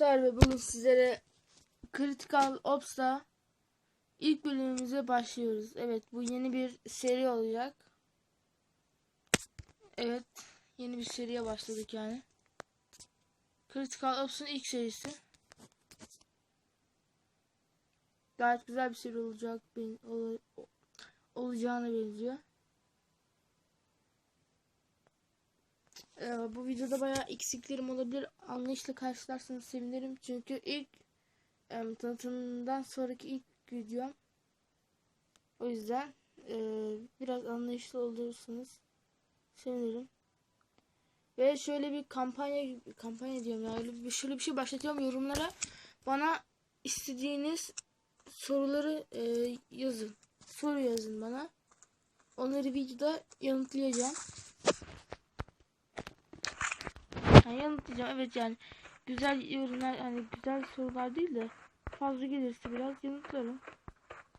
arkadaşlar ve bugün sizlere Critical Ops'ta ilk bölümümüze başlıyoruz. Evet bu yeni bir seri olacak. Evet yeni bir seriye başladık yani. Critical Ops'un ilk serisi. Gayet güzel bir seri olacak. Ol, olacağına benziyor. Ee, bu videoda bayağı eksiklerim olabilir. Anlayışla karşılarsanız sevinirim. Çünkü ilk em, tanıtımdan sonraki ilk videom. O yüzden e, biraz anlayışlı olursanız sevinirim. Ve şöyle bir kampanya kampanya diyorum ya bir şöyle bir şey başlatıyorum yorumlara bana istediğiniz soruları e, yazın. Soru yazın bana. Onları videoda yanıtlayacağım. Yani yanıtlayacağım evet yani güzel yorumlar hani güzel sorular değil de fazla gelirse biraz yanıtlarım.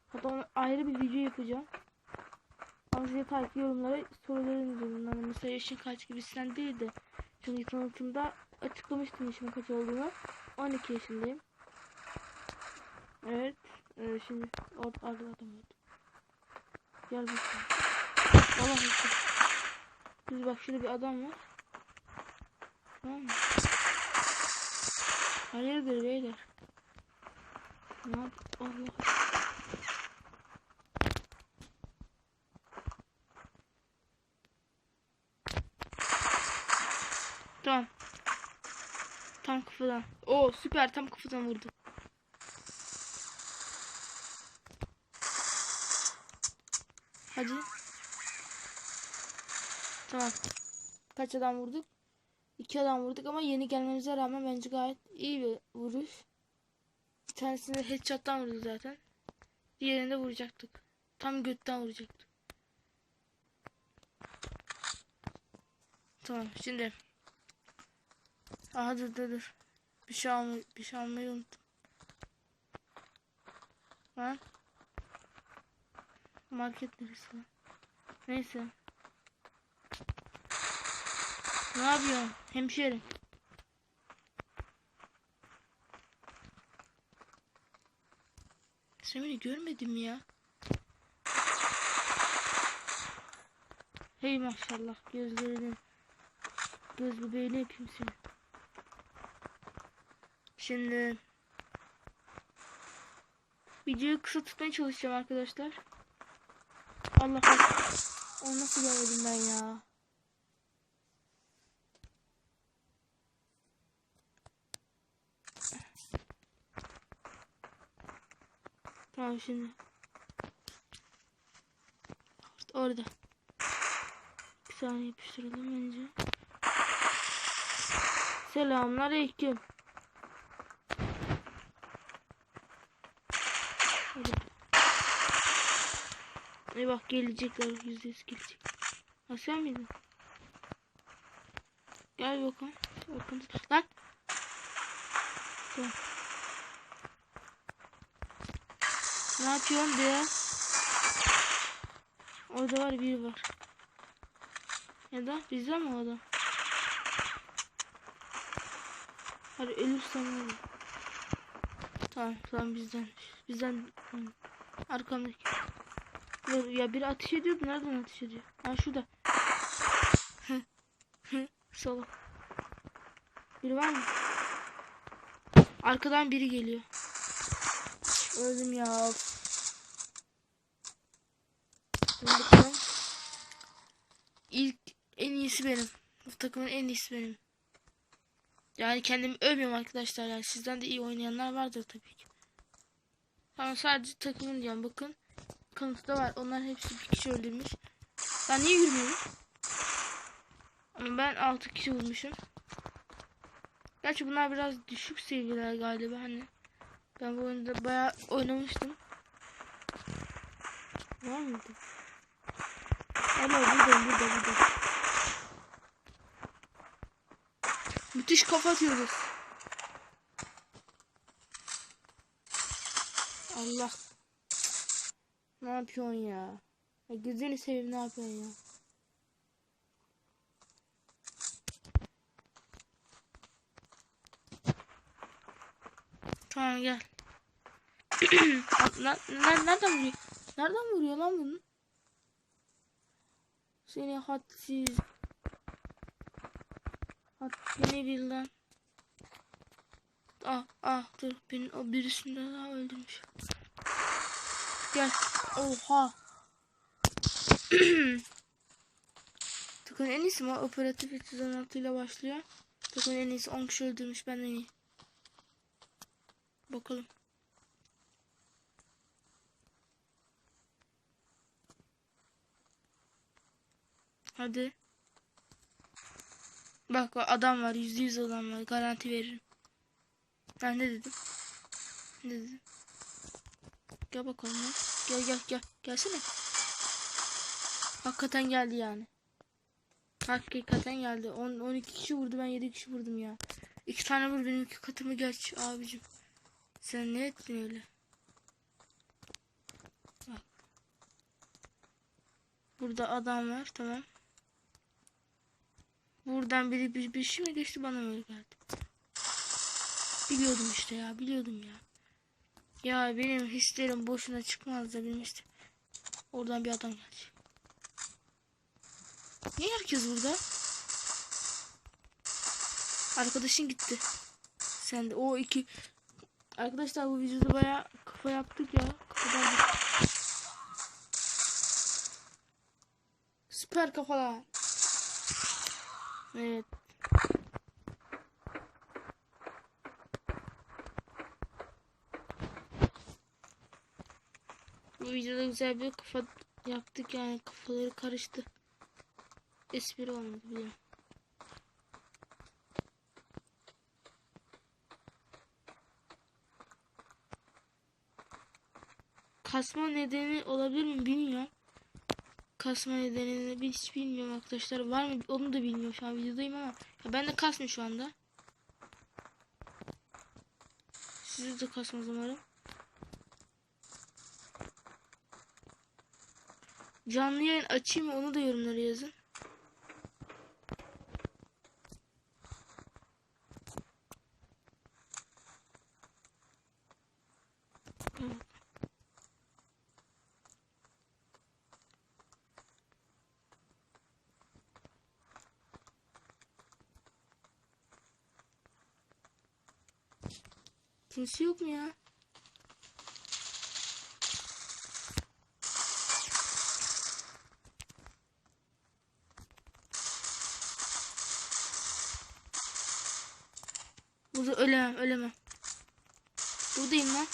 Hatta ayrı bir video yapacağım. Ama size ki yorumlara sorularınızı yazın. Hani mesela yaşın kaç gibisinden değil de çünkü tanıtımda açıklamıştım yaşımın kaç olduğunu. 12 yaşındayım. Evet. Ee, şimdi orada orada adam oldu. Gel bakalım. Allah Allah. Biz bak şurada bir adam var. Tamam mı? Hayırdır beyler? Ne yap? Allah. Tamam. Tam kafadan. Oo süper tam kafadan vurdu. Hadi. Tamam. Kaç adam vurduk? İki adam vurduk ama yeni gelmemize rağmen bence gayet iyi bir vuruş. Bir tanesini headshot'tan vurdu zaten. Diğerini de vuracaktık. Tam götten vuracaktık. Tamam şimdi. Aha dur dur dur. Bir şey almayı, bir şey almayı unuttum. Ha? Market neresi lan? Neyse. Ne yapıyorsun hemşerim? Sen beni görmedin mi ya? Hey maşallah gözlerinin göz bebeğini öpeyim seni. Şimdi videoyu kısa tutmaya çalışacağım arkadaşlar. Allah Allah. Onu nasıl görmedim ben ya? Tamam şimdi. Orada. Bir saniye yapıştıralım önce. Selamlar aleyküm. Hadi. E bak gelecekler yüzde yüz gelecek. Ha sen miydin? Gel bakalım. Bakın. Lan. Tamam. Ne yapıyorsun be? Orada var biri var. Ya da bizde mi o adam? Hadi ölürsem öyle. Tamam tamam bizden. Bizden arkamdaki. Ya, biri ateş ediyordu. Nereden ateş ediyor? Ha şurada. Sola. Biri var mı? Arkadan biri geliyor. Öldüm ya. Şimdi bakalım. İlk en iyisi benim. Bu takımın en iyisi benim. Yani kendimi övmüyorum arkadaşlar. Yani sizden de iyi oynayanlar vardır tabii ki. Ama sadece takımın diyorum. Bakın. Kanıtı var. Onlar hepsi bir kişi öldürmüş. Ben niye yürümüyorum? Ama ben 6 kişi vurmuşum. Gerçi bunlar biraz düşük seviyeler galiba hani. Ben bu oyunda bayağı oynamıştım. Var mıydı? Hala burada burada burada. Müthiş kafa atıyoruz. Allah. Ne yapıyorsun ya? ya gözünü seveyim ne yapıyorsun ya? Tamam gel. Nereden vuruyor? Nereden vuruyor lan bunu? Seni hadsiz. Haddini bil lan. Ah ah dur beni o birisini daha öldürmüş. Gel. Oha. Takın en iyisi mi? Operatif 316 ile başlıyor. Takın en iyisi 10 kişi öldürmüş benden iyi. Bakalım. Hadi. Bak adam var. Yüzde yüz adam var. Garanti veririm. Ben ne dedim? Ne dedim? Gel bakalım. Gel gel gel. Gelsene. Hakikaten geldi yani. Hakikaten geldi. 10 12 kişi vurdu ben 7 kişi vurdum ya. İki tane vur benim iki katımı geç abicim. Sen ne ettin öyle? Bak. Burada adam var tamam. Buradan biri bir, bir şey mi geçti bana öyle geldi? Biliyordum işte ya biliyordum ya. Ya benim hislerim boşuna çıkmaz da benim. Oradan bir adam gelecek. Niye herkes burada? Arkadaşın gitti. Sen de o iki Arkadaşlar bu videoda baya kafa yaptık ya. Kafadan Süper kafalar. Evet. Bu videoda güzel bir kafa yaptık yani kafaları karıştı. Espri olmadı biliyorum. Kasma nedeni olabilir mi bilmiyorum. Kasma nedenini bir hiç bilmiyorum arkadaşlar. Var mı onu da bilmiyorum şu an videodayım ama. Ya ben de kasmıyor şu anda. Sizi de kasmaz umarım. Canlı yayın açayım onu da yorumlara yazın. Evet. Kimse yok mu ya? Burada ölemem, ölemem. Buradayım lan.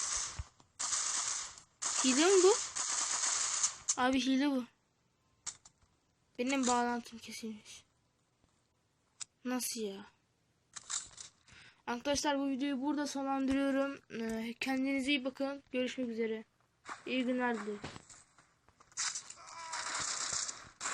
Hile mi bu? Abi hile bu. Benim bağlantım kesilmiş. Nasıl ya? Arkadaşlar bu videoyu burada sonlandırıyorum. Ee, Kendinize iyi bakın. Görüşmek üzere. İyi günler dilerim.